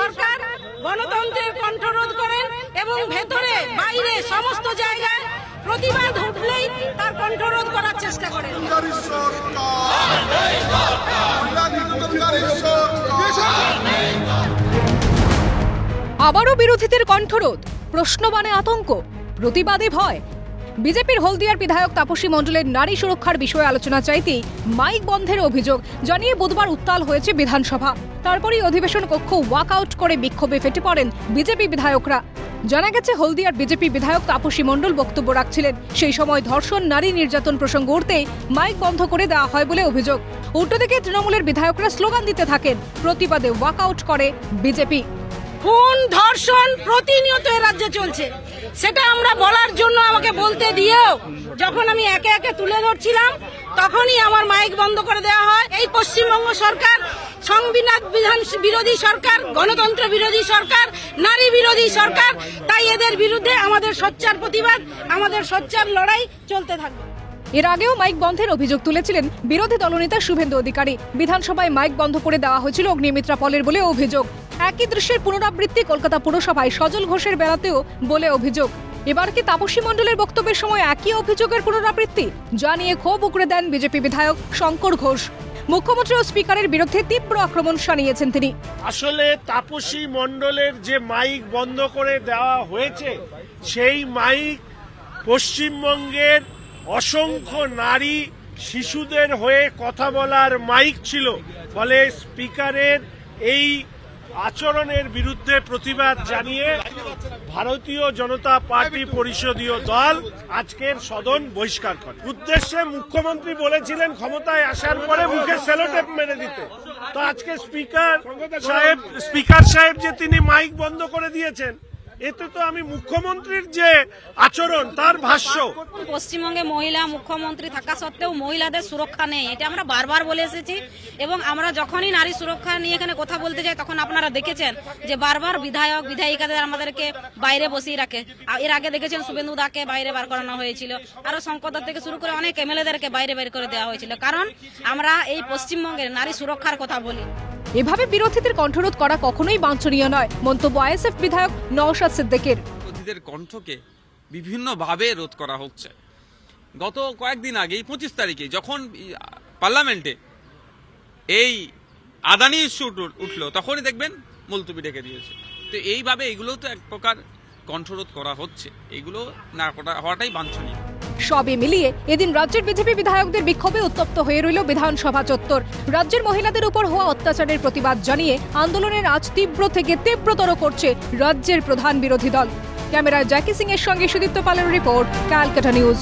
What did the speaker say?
সরকার গণতন্ত্রের কণ্ঠরোধ করেন এবং ভেতরে বাইরে সমস্ত জায়গায় প্রতিবাদ উঠলেই তার কণ্ঠরোধ করার চেষ্টা করেন। সরকারি সরকার। নির্যাতনকারী সরকার আবারও বিরোধীদের কণ্ঠরোধ প্রশ্নবানে আতঙ্ক প্রতিবাদে ভয়। বিজেপির হলদিয়ার বিধায়ক তাপসী মণ্ডলের নারী সুরক্ষার বিষয়ে আলোচনা চাইতেই মাইক বন্ধের অভিযোগ জানিয়ে বুধবার উত্তাল হয়েছে বিধানসভা। তারপরই অধিবেশন কক্ষ ওয়াকআউট করে বিক্ষোভে ফেটে পড়েন বিজেপি বিধায়করা। জানা গেছে, হলদিয়ার বিজেপি বিধায়ক তাপসী মণ্ডল বক্তব্য রাখছিলেন। সেই সময় ধর্ষণ, নারী নির্যাতন প্রসঙ্গ উঠতেই মাইক বন্ধ করে দেওয়া হয় বলে অভিযোগ। উল্টো দিকে তৃণমূলের বিধায়করা স্লোগান দিতে থাকেন, প্রতিবাদে ওয়াকআউট করে বিজেপি। খুন ধর্ষণ প্রতিনিয়ত এ রাজ্যে চলছে? সেটা আমরা বলার জন্য আমাকে বলতে দিয়েও, যখন আমি একে একে তুলে ধরছিলাম, তখনই আমার মাইক বন্ধ করে দেওয়া হয়। এই পশ্চিমবঙ্গ সরকার, সংবিধান বিধান বিরোধী সরকার, গণতন্ত্র বিরোধী সরকার, নারী বিরোধী সরকার, তাই এদের বিরুদ্ধে আমাদের সোচ্চার প্রতিবাদ, আমাদের সোচ্চার লড়াই চলতে থাকবে। এর আগেও মাইক বন্ধের অভিযোগ তুলেছিলেন বিরোধী দলনেতা শুভেন্দু অধিকারী। বিধানসভায় মাইক বন্ধ করে দেওয়া হয়েছিল অগ্নিমিত্রা পলের বলে অভিযোগ। একই দৃশ্যের পুনরাবৃত্তি কলকাতা পুরসভায় সজল ঘোষের বেড়াতেও বলে অভিযোগ। এবার কি তাপসী মণ্ডলের বক্তব্যের সময় একই অভিযোগের পুনরাবৃত্তি? যা নিয়ে ক্ষোভ উগড়ে দেন বিজেপি বিধায়ক শঙ্কর ঘোষ। মুখ্যমন্ত্রী ও স্পিকারের বিরুদ্ধে তীব্র আক্রমণ শানিয়েছেন তিনি। আসলে তাপসী মণ্ডলের যে মাইক বন্ধ করে দেওয়া হয়েছে, সেই মাইক পশ্চিমবঙ্গের অসংখ্য নারী শিশুদের হয়ে কথা বলার মাইক ছিল। ফলে স্পিকারের এই আচরণের বিরুদ্ধে প্রতিবাদ জানিয়ে ভারতীয় জনতা পার্টি পরিষদীয় দল আজকের সদন বহিষ্কার করে। উদ্দেশ্যে মুখ্যমন্ত্রী বলেছিলেন ক্ষমতায় আসার পরে মুখে সেলোটেপ মেরে দিতে। তো আজকে স্পিকার সাহেব স্পিকার সাহেব যে তিনি মাইক বন্ধ করে দিয়েছেন এতে তো আমি মুখ্যমন্ত্রীর যে আচরণ, তার ভাষ্য। পশ্চিমবঙ্গে মহিলা মুখ্যমন্ত্রী থাকা সত্ত্বেও মহিলাদের সুরক্ষা নেই। এটা আমরা বারবার বলে এসেছি এবং আমরা যখনই নারী সুরক্ষা নিয়ে এখানে কথা বলতে যাই, তখন আপনারা দেখেছেন যে বারবার বিধায়ক, বিধায়িকাদের আমাদেরকে বাইরে বসিয়ে রাখে। এর আগে দেখেছেন শুভেন্দু দাকে বাইরে বার করানো হয়েছিল। আরও শঙ্করদার থেকে শুরু করে অনেক এমএলএদেরকে বাইরে বের করে দেওয়া হয়েছিল। কারণ আমরা এই পশ্চিমবঙ্গের নারী সুরক্ষার কথা বলি। এভাবে বিরোধীদের কণ্ঠরোধ করা কখনোই বাঞ্ছনীয় নয়, মন্তব্য আইএসএফ বিধায়ক নওশাদ সিদ্দিকের। বিরোধীদের কণ্ঠকে বিভিন্নভাবে রোধ করা হচ্ছে। গত কয়েকদিন আগেই, পঁচিশ তারিখে, যখন পার্লামেন্টে এই আদানি ইস্যু উঠ- উঠল, তখনই দেখবেন মুলতুবি ডেকে দিয়েছে। তো এইভাবে এগুলো তো এক প্রকার কণ্ঠরোধ করা হচ্ছে। এগুলো না করা হওয়াটাই বাঞ্ছনীয়। সবে মিলিয়ে এদিন রাজ্যের বিজেপি বিধায়কদের বিক্ষোভে উত্তপ্ত হয়ে রইল বিধানসভা চত্বর। রাজ্যের মহিলাদের উপর হওয়া অত্যাচারের প্রতিবাদ জানিয়ে আন্দোলনের আজ তীব্র থেকে তীব্রতর করছে রাজ্যের প্রধান বিরোধী দল। ক্যামেরায় জ্যাকি সিং এর সঙ্গে সুদীপ্ত পালের রিপোর্ট, ক্যালকাটা নিউজ।